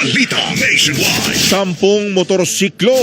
Balita Nationwide. Sampung motorsiklo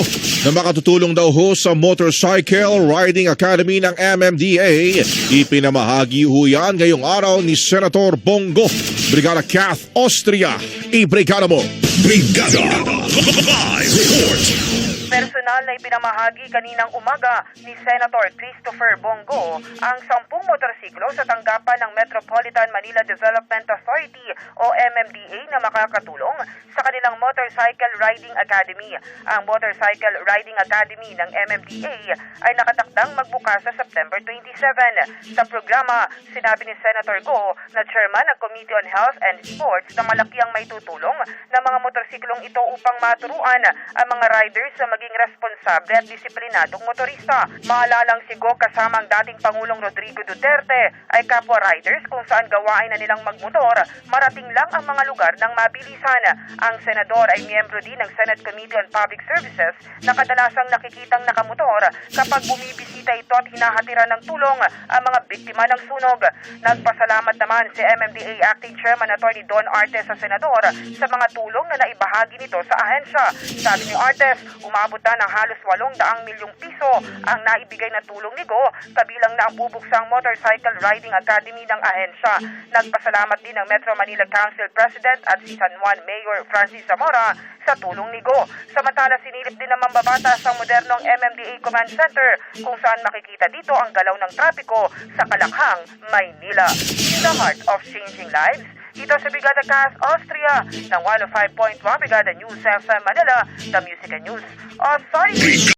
na makatutulong daw ho sa Motorcycle Riding Academy ng MMDA. Ipinamahagi ho yan ngayong araw ni Senator Bongo. Brigada Kath Austria. I-brigada mo. Brigada. Live report. Personal na ipinamahagi kaninang umaga ni Senator Christopher Bongo ang sampung motorsiklo sa tanggapan ng Metropolitan Manila Development Authority o MMDA na makakatulong sa kanilang Motorcycle Riding Academy. Ang Motorcycle Riding Academy ng MMDA ay nakatakdang magbukas sa September 27. Sa programa, sinabi ni Senator Go na chairman ng Committee on Health and Sports na malaki ang may tutulong ng mga motorsiklong ito upang maturuan ang mga riders sa maging responsable at disiplinadong motorista. Maalalang si Go kasama ang dating Pangulong Rodrigo Duterte ay kapwa riders kung saan gawain na nilang magmotor, marating lang ang mga lugar ng mabilisan. Ang senador ay miyembro din ng Senate Committee on Public Services na kadalasang nakikitang nakamotor kapag bumibisita ito at hinahatiran ng tulong ang mga biktima ng sunog. Nagpasalamat naman si MMDA Acting Chairman Attorney Don Artes sa senador sa mga tulong na naibahagi nito sa ahensya. Sabi ni Artes, umabot na ng halos 800 milyong piso ang naibigay na tulong ni Go, kabilang na ang bubuksang Motorcycle Riding Academy ng ahensya. Nagpasalamat din ng Metro Manila Council President at si San Juan Mayor Francis Zamora sa tulong ni Go. Samantala, sinilip din ng mambabatas ang modernong MMDA Command Center kung saan makikita dito ang galaw ng trapiko sa Kalakhang, Maynila. In the heart of changing lives, dito sa Brigada Cast Austria ng 105.1 Brigada News FM Manila, the Music and News Authority.